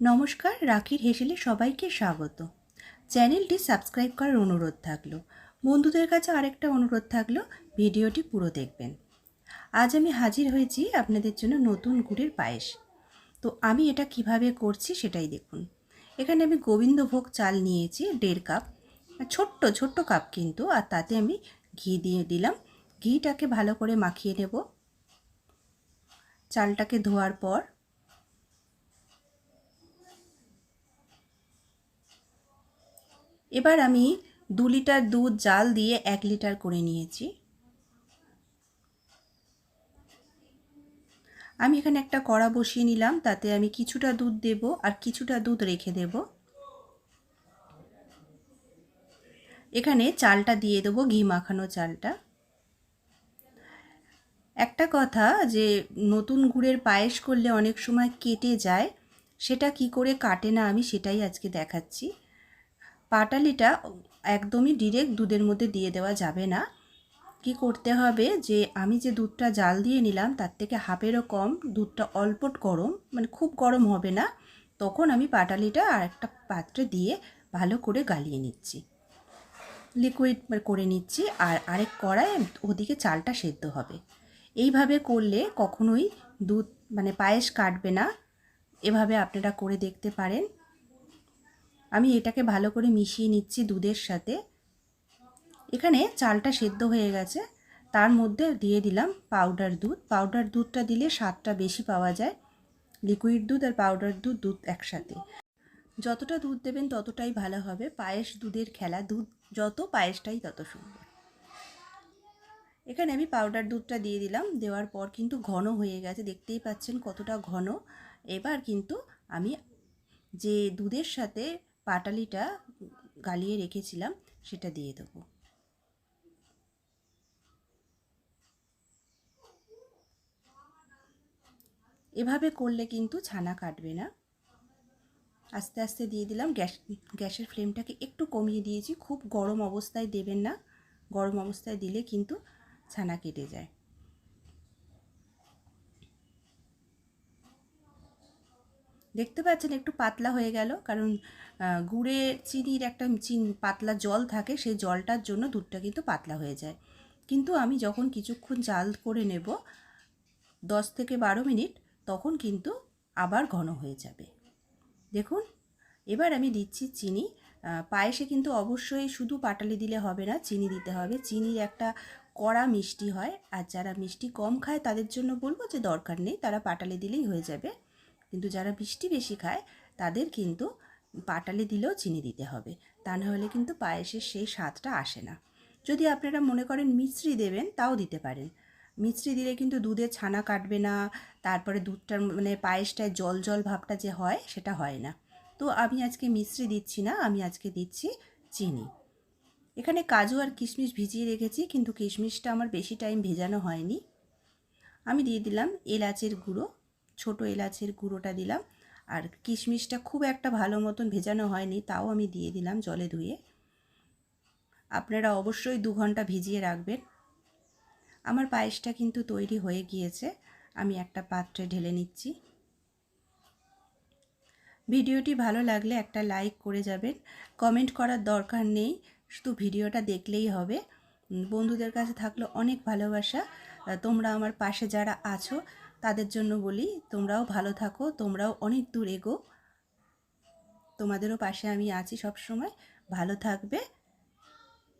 নমস্কার রাখির হেসেলে সবাইকে স্বাগত। চ্যানেলটি সাবস্ক্রাইব করার অনুরোধ থাকল। বন্ধুদের কাছে আরেকটা অনুরোধ থাকল, ভিডিওটি পুরো দেখবেন। আজ আমি হাজির হয়েছি আপনাদের জন্য নতুন গুড়ের পায়েস। তো আমি এটা কীভাবে করছি সেটাই দেখুন। এখানে আমি গোবিন্দভোগ চাল নিয়েছি, দেড় কাপ। ছোট্ট ছোট্ট কাপ কিন্তু, আর তাতে আমি ঘি দিয়ে দিলাম। ঘিটাকে ভালো করে মাখিয়ে নেব। চালটাকে ধোয়ার পর এবার আমি দু লিটার দুধ জাল দিয়ে এক লিটার করে নিয়েছি। আমি এখানে একটা কড়া বসিয়ে নিলাম, তাতে আমি কিছুটা দুধ দেব আর কিছুটা দুধ রেখে দেব। এখানে চালটা দিয়ে দেবো, ঘি মাখানো চালটা। একটা কথা যে, নতুন গুড়ের পায়েস করলে অনেক সময় কেটে যায়, সেটা কি করে কাটে না আমি সেটাই আজকে দেখাচ্ছি। পাটালিটা একদমই ডিরেক্ট দুধের মধ্যে দিয়ে দেওয়া যাবে না। কি করতে হবে যে, আমি যে দুধটা জাল দিয়ে নিলাম, তার থেকে হাফেরও কম, দুধটা অল্পট গরম মানে খুব গরম হবে না। তখন আমি পাটালিটা আর একটা পাত্রে দিয়ে ভালো করে গালিয়ে নিচ্ছি। লিকুইড করে নিচ্ছি আর আরেক কড়াই ওদিকে চালটা সেদ্ধ হবে। এইভাবে করলে কখনোই দুধ মানে পায়েস কাটবে না। এভাবে আপনারা করে দেখতে পারেন। আমি এটাকে ভালো করে মিশিয়ে নিচ্ছি দুধের সাথে। এখানে চালটা সেদ্ধ হয়ে গেছে। তার মধ্যে দিয়ে দিলাম পাউডার দুধ। পাউডার দুধটা দিলে স্বাদটা বেশি পাওয়া যায়। লিকুইড দুধ আর পাউডার দুধ দুধ একসাথে। যতটা দুধ দেবেন ততটাই ভালো হবে। পায়েস দুধের খেলা। দুধ যত পায়েসটাই তত সুন্দর। এখানে আমি পাউডার দুধটা দিয়ে দিলাম। দেওয়ার পর কিন্তু ঘন হয়ে গেছে। দেখতেই পাচ্ছেন কতটা ঘন। এবার কিন্তু আমি যে দুধের সাথে পাটালিটা গালিয়ে রেখেছিলাম, সেটা দিয়ে দেবো। এভাবে করলে কিন্তু ছানা কাটবে না। আস্তে আস্তে দিয়ে দিলাম, গ্যাস, গ্যাসের ফ্লেমটাকে একটু কমিয়ে দিয়েছি, খুব গরম অবস্থায় দেবেন না, গরম অবস্থায় দিলে কিন্তু ছানা কেটে যায়। দেখতে পাচ্ছেন একটু পাতলা হয়ে গেল, কারণ গুড়ে চিনির একটা চিন, পাতলা জল থাকে সেই জলটার জন্য দুধটা কিন্তু পাতলা হয়ে যায়। কিন্তু আমি যখন কিছুক্ষণ জাল করে নেব, দশ থেকে বারো মিনিট, তখন কিন্তু আবার ঘন হয়ে যাবে। দেখুন, এবার আমি দিচ্ছি চিনি। পায়েসে কিন্তু অবশ্যই শুধু পাটালি দিলে হবে না, চিনি দিতে হবে। চিনির একটা কড়া মিষ্টি হয়, আর যারা মিষ্টি কম খায়, তাদের জন্য বলব যে দরকার নেই, তারা পাটালি দিলেই হয়ে যাবে। কিন্তু যারা মিষ্টি বেশি খায়, তাদের কিন্তু পাটালি দিলেও চিনি দিতে হবে। তা নাহলে কিন্তু পায়েসের সেই স্বাদটা আসে না। যদি আপনারা মনে করেন মিশ্রি দেবেন, তাও দিতে পারেন। মিশ্রি দিলে কিন্তু দুধের ছানা কাটবে না, তারপরে দুধটার মানে পায়েসটায় জল জল ভাবটা যে হয়, সেটা হয় না। তো আমি আজকে মিশ্রি দিচ্ছি না, আমি আজকে দিচ্ছি চিনি। এখানে কাজু আর কিশমিশ ভিজিয়ে রেখেছি, কিন্তু কিশমিশটা আমার বেশি টাইম ভেজানো হয়নি। আমি দিয়ে দিলাম এলাচের গুঁড়ো। ছোট এলাচের গুঁড়োটা দিলাম। আর কিশমিশটা খুব একটা ভালো মতন ভেজানো হয়নি, তাও আমি দিয়ে দিলাম জলে ধুয়ে। আপনারা অবশ্যই দু ঘণ্টা ভিজিয়ে রাখবেন। আমার পায়েসটা কিন্তু তৈরি হয়ে গিয়েছে, আমি একটা পাত্রে ঢেলে নিচ্ছি। ভিডিওটি ভালো লাগলে একটা লাইক করে যাবেন। কমেন্ট করার দরকার নেই, শুধু ভিডিওটা দেখলেই হবে। বন্ধুদের কাছে থাকল অনেক ভালোবাসা। তোমরা আমার পাশে যারা আছো তাদের জন্য বলি, তোমরাও ভালো থাকো, তোমরাও অনেক দূর এগো। তোমাদেরও পাশে আমি আছি সব সময় ভালো থাকবে।